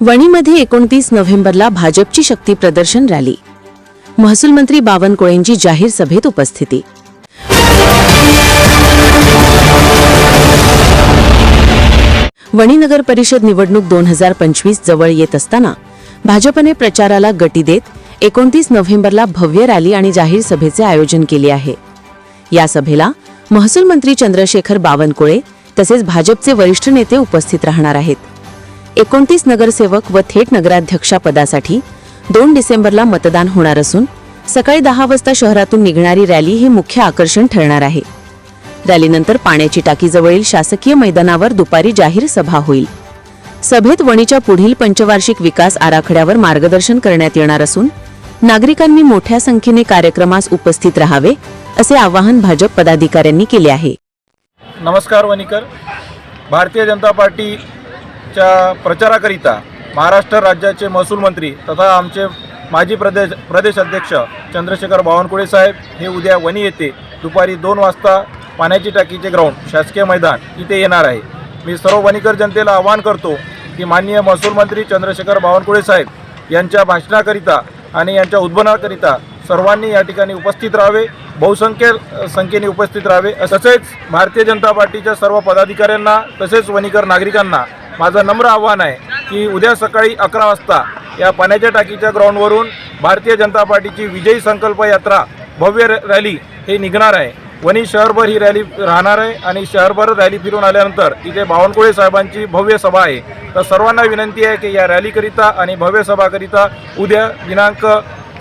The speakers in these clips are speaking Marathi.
वणीमध्ये एकोणतीस नोव्हेंबरला भाजपची शक्ती प्रदर्शन रॅली. महसूल मंत्री बावनकुळेंची जाहीर सभेत उपस्थिती. वणी नगर परिषद निवडणूक दोन हजार पंचवीस जवळ येत असताना भाजपने प्रचाराला गती देत एकोणतीस नोव्हेंबरला भव्य रॅली आणि जाहीर सभेचे आयोजन केले आहे. या सभेला महसूल मंत्री चंद्रशेखर बावनकुळे तसेच भाजपचे वरिष्ठ नेते उपस्थित राहणार आहेत. एकोणतीस नगरसेवक व थेट नगराध्यक्षापदासाठी दोन डिसेंबरला मतदान होणार असून सकाळी दहा वाजता शहरातून निघणारी रॅली हे मुख्य आकर्षण ठरणार आहे. रॅलीनंतर पाण्याची टाकीजवळील शासकीय मैदानावर दुपारी जाहीर सभा होईल. सभेत वणीच्या पुढील पंचवार्षिक विकास आराखड्यावर मार्गदर्शन करण्यात येणार असून नागरिकांनी मोठ्या संख्येने कार्यक्रमास उपस्थित राहावे असे आवाहन भाजप पदाधिकाऱ्यांनी केले आहे. नमस्कार वणीकर. भारतीय जनता पार्टीच्या प्रचाराकरिता महाराष्ट्र राज्याचे महसूल मंत्री तथा आमचे माजी प्रदेश प्रदेश अध्यक्ष चंद्रशेखर बावनकुळे साहेब हे उद्या वणी येथे दुपारी दोन वाजता पाण्याची टाकीचे ग्राउंड शासकीय मैदान इथे येणार आहे. मी सर्व वणीकर जनतेला आवाहन करतो की माननीय महसूल मंत्री चंद्रशेखर बावनकुळे साहेब यांच्या भाषणाकरिता आणि यांच्या उद्बोधनाकरिता सर्वांनी या ठिकाणी उपस्थित राहावे. बहुसंख्य संख्येने उपस्थित राहावे. तसेच भारतीय जनता पार्टीच्या सर्व पदाधिकाऱ्यांना तसेच वणीकर नागरिकांना माझं नम्र आव्हान आहे की उद्या सकाळी अकरा वाजता या पाण्याच्या टाकीच्या ग्राउंडवरून भारतीय जनता पार्टीची विजयी संकल्प यात्रा भव्य रॅली हे निघणार आहे. वणी शहरभर ही रॅली राहणार आहे आणि शहरभर रॅली फिरून आल्यानंतर इथे बावनकुळे साहेबांची भव्य सभा आहे. तर सर्वांना विनंती आहे की या रॅलीकरिता आणि भव्य सभाकरिता उद्या दिनांक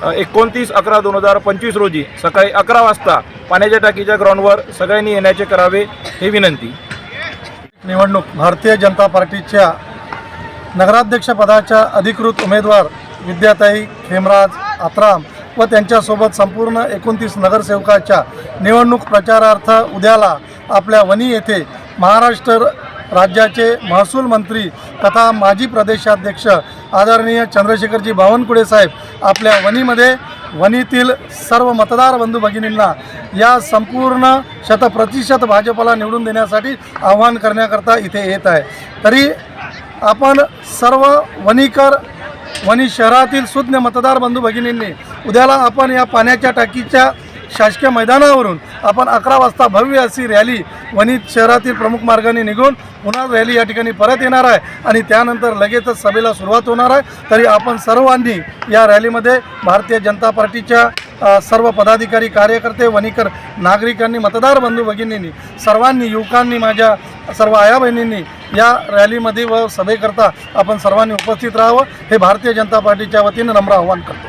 एकोणतीस अकरा दोन हजार पंचवीस रोजी सकाळी अकरा वाजता पाण्याच्या टाकीच्या ग्राउंडवर सगळ्यांनी येण्याचे करावे हे विनंती. निवडणूक भारतीय जनता पार्टीच्या नगराध्यक्षपदाच्या अधिकृत उमेदवार विद्याताई खेमराज आत्राम व त्यांच्यासोबत संपूर्ण एकोणतीस नगरसेवकाच्या निवडणूक प्रचारार्थ उद्याला आपल्या वणी येथे महाराष्ट्र राज्याचे महसूल मंत्री तथा माजी प्रदेशाध्यक्ष आदरणीय चंद्रशेखरजी बावनकुळे साहेब आपल्या वणीमध्ये वणीतील सर्व मतदार बंधू भगिनींना या संपूर्ण शतप्रतिशत भाजपला निवडून देण्यासाठी आवाहन करण्याकरता इथे येत आहे. तरी आपण सर्व वणीकर वणी शहरातील सुज्ञ मतदार बंधू भगिनींनी उद्याला आपण या पाण्याच्या टाकीच्या शासकीय मैदानावरून आपण अकरा वाजता भव्य अशी रॅली वणी शहरातील प्रमुख मार्गाने निघून पुन्हा रॅली या ठिकाणी परत येणार आहे आणि त्यानंतर लगेचच सभेला सुरुवात होणार आहे. तरी आपण सर्वांनी या रॅलीमध्ये भारतीय जनता पार्टीच्या सर्व पदाधिकारी कार्यकर्ते वणीकर नागरिकांनी मतदार बंधू भगिनींनी सर्वांनी युवकांनी माझ्या सर्व आया बहिणींनी या रॅलीमध्ये व सभेकरता आपण सर्वांनी उपस्थित राहावं हे भारतीय जनता पार्टीच्या वतीनं नम्र आवाहन करतो.